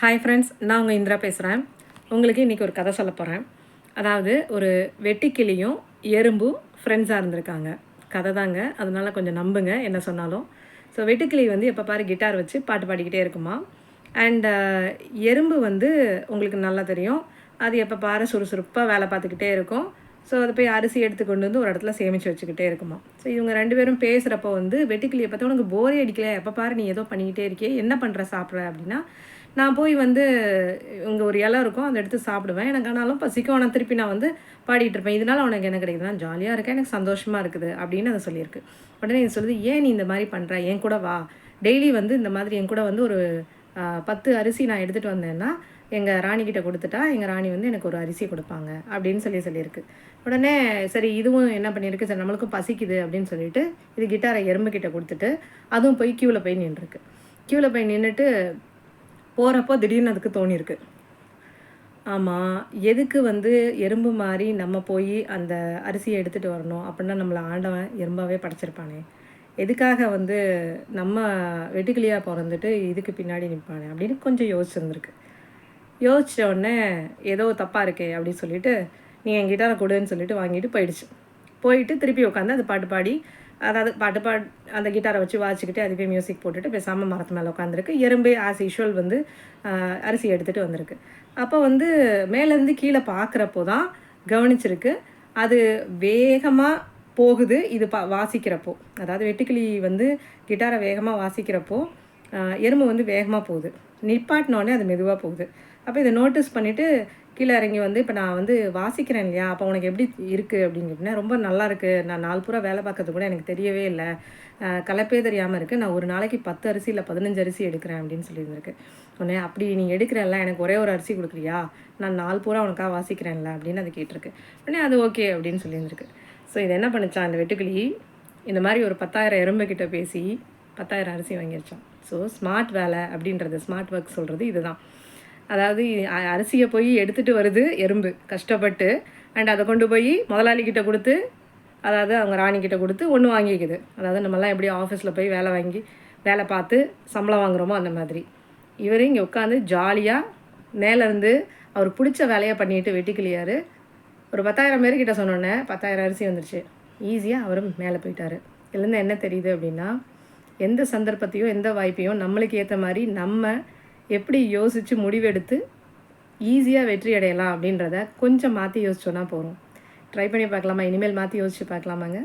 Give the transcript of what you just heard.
Hi friends நான் உங்கள் இந்திரா பேசுகிறேன் உங்களுக்கு இன்றைக்கி ஒரு கதை சொல்ல போகிறேன் அதாவது ஒரு வெட்டுக்கிளியும் எறும்பும் ஃப்ரெண்ட்ஸாக இருந்திருக்காங்க. கதை தாங்க. அதனால கொஞ்சம் நம்புங்க என்ன சொன்னாலும். ஸோ வெட்டுக்கிளி வந்து எப்போ பாரு கிட்டார் வச்சு பாட்டு பாடிக்கிட்டே இருக்குமா. அண்ட் எறும்பு வந்து உங்களுக்கு நல்லா தெரியும். அது எப்போ பாரு சுறுசுறுப்பாக வேலை பார்த்துக்கிட்டே இருக்கும். ஸோ அதை போய் அரிசி எடுத்து கொண்டு வந்து ஒரு இடத்துல சேமித்து வச்சுக்கிட்டே இருக்குமா. ஸோ இவங்க ரெண்டு பேரும் பேசுகிறப்போ வந்து வெட்டிக்கிளியை பார்த்தா உனக்கு போரே அடிக்கல. எப்போ பாரு நீ ஏதோ பண்ணிக்கிட்டே இருக்கியே. என்ன பண்ணுற சாப்பிட்ற? அப்படின்னா நான் போய் வந்து இங்கே ஒரு இலை இருக்கும் அதை எடுத்து சாப்பிடுவேன். எனக்கு ஆனாலும் பசிக்கும். ஆனால் திருப்பி நான் வந்து பாடிட்டு இருப்பேன். இதனால உனக்கு என்ன கிடைக்குதுன்னா ஜாலியாக இருக்கேன். எனக்கு சந்தோஷமாக இருக்குது. அப்படின்னு அதை சொல்லியிருக்கு. உடனே இது சொல்லுது ஏன் நீ இந்த மாதிரி பண்ணுற என் கூட வா. டெய்லி வந்து இந்த மாதிரி என் கூட வந்து ஒரு பத்து அரிசி நான் எடுத்துகிட்டு வந்தேன்னா எங்கள் ராணிக்கிட்ட கொடுத்துட்டா எங்கள் ராணி வந்து எனக்கு ஒரு அரிசி கொடுப்பாங்க அப்படின்னு சொல்லி சொல்லியிருக்கு. உடனே சரி இதுவும் என்ன பண்ணியிருக்கு? சரி நம்மளுக்கும் பசிக்குது அப்படின்னு சொல்லிட்டு இது கிட்டாரை எறும்புக்கிட்ட கொடுத்துட்டு அதுவும் போய் க்யூவில் போய் நின்றுருக்கு. க்யூவில் போய் நின்றுட்டு போகிறப்போ திடீர்னு அதுக்கு தோணியிருக்கு. ஆமாம் எதுக்கு வந்து எறும்பு மாதிரி நம்ம போய் அந்த அரிசியை எடுத்துகிட்டு வரணும்? அப்படின்னா நம்மளை ஆண்டவன் எறும்பாகவே படைச்சிருப்பானே. எதுக்காக வந்து நம்ம வெட்டுக்கிளியாக பிறந்துட்டு இதுக்கு பின்னாடி நிற்பானே அப்படின்னு கொஞ்சம் யோசிச்சிருந்துருக்கு. யோசிச்ச உடனே ஏதோ தப்பாக இருக்கே அப்படின்னு சொல்லிட்டு நீ என் கிட்டாரை கொடுன்னு சொல்லிட்டு வாங்கிட்டு போயிடுச்சு. போயிட்டு திருப்பி உட்காந்து அது பாட்டு பாடி அதாவது பாட்டு பாட் அந்த கிட்டாரை வச்சு வாசிக்கிட்டு அதுவே மியூசிக் போட்டுட்டு பேசாமல் மரத்து மேலே உட்காந்துருக்கு. எறும்பு ஆஸ் யூஷுவல் வந்து அரிசி எடுத்துகிட்டு வந்திருக்கு. அப்போ வந்து மேலேருந்து கீழே பார்க்குறப்போ தான் கவனிச்சிருக்கு அது வேகமாக போகுது இது பா வாசிக்கிறப்போ. அதாவது வெட்டுக்கிளி வந்து கிட்டாரை வேகமாக வாசிக்கிறப்போ எறும்பு வந்து வேகமாக போகுது. நிப்பாட்டினோடனே அது மெதுவாக போகுது. அப்போ இதை நோட்டீஸ் பண்ணிவிட்டு கீழே இறங்கி வந்து இப்போ நான் வந்து வாசிக்கிறேன் இல்லையா? அப்போ உனக்கு எப்படி இருக்குது அப்படின்னு கேட்டிங்கன்னா ரொம்ப நல்லா இருக்குது நான் நாலு பூரா வேலை பார்க்கறது கூட எனக்கு தெரியவே இல்லை. கலப்பே தெரியாமல் இருக்குது நான் ஒரு நாளைக்கு பத்து அரிசி இல்லை பதினஞ்சு அரிசி எடுக்கிறேன் அப்படின்னு சொல்லியிருந்திருக்கு. உடனே அப்படி நீ எடுக்கிறல்ல எனக்கு ஒரே ஒரு அரிசி கொடுக்குறியா? நான் நாலு பூரா உனக்காக வாசிக்கிறேன்ல? அப்படின்னு அது கேட்டிருக்கு. உடனே அது ஓகே அப்படின்னு சொல்லியிருந்திருக்கு. ஸோ இது என்ன பண்ணிச்சான் அந்த வெட்டுக்கிளி இந்த மாதிரி ஒரு பத்தாயிரம் எறும்புக்கிட்ட பேசி பத்தாயிரம் அரிசி வாங்கிருச்சான் ஸோ ஸ்மார்ட் வேலை அப்படின்றது ஸ்மார்ட் ஒர்க் சொல்கிறது இதுதான். அதாவது அரிசியை போய் எடுத்துகிட்டு வருது எறும்பு கஷ்டப்பட்டு அண்ட் அதை கொண்டு போய் முதலாளிக்கிட்ட கொடுத்து அதாவது அவங்க ராணிக்கிட்ட கொடுத்து ஒன்று வாங்கிக்குது. அதாவது நம்மலாம் எப்படி ஆஃபீஸில் போய் வேலை வாங்கி வேலை பார்த்து சம்பளம் வாங்குறோமோ அந்த மாதிரி. இவர் இங்கே உட்காந்து ஜாலியாக மேலேருந்து அவர் பிடிச்ச வேலையை பண்ணிட்டு வெட்டிக்கிளியார். ஒரு பத்தாயிரம் பேர்கிட்ட சொன்னோன்னே பத்தாயிரம் அரிசி வந்துருச்சு. ஈஸியாக அவரும் மேலே போயிட்டார். இதுலேருந்து என்ன தெரியுது அப்படின்னா எந்த சந்தர்ப்பத்தையும் எந்த வாய்ப்பையும் நம்மளுக்கு ஏற்ற மாதிரி நம்ம எப்படி யோசித்து முடிவெடுத்து ஈஸியாக வெற்றி அடையலாம் அப்படின்றத கொஞ்சம் மாற்றி யோசிச்சோன்னா போகிறோம் ட்ரை பண்ணி பார்க்கலாமா? இனிமேல் மாற்றி யோசித்து பார்க்கலாமாங்க?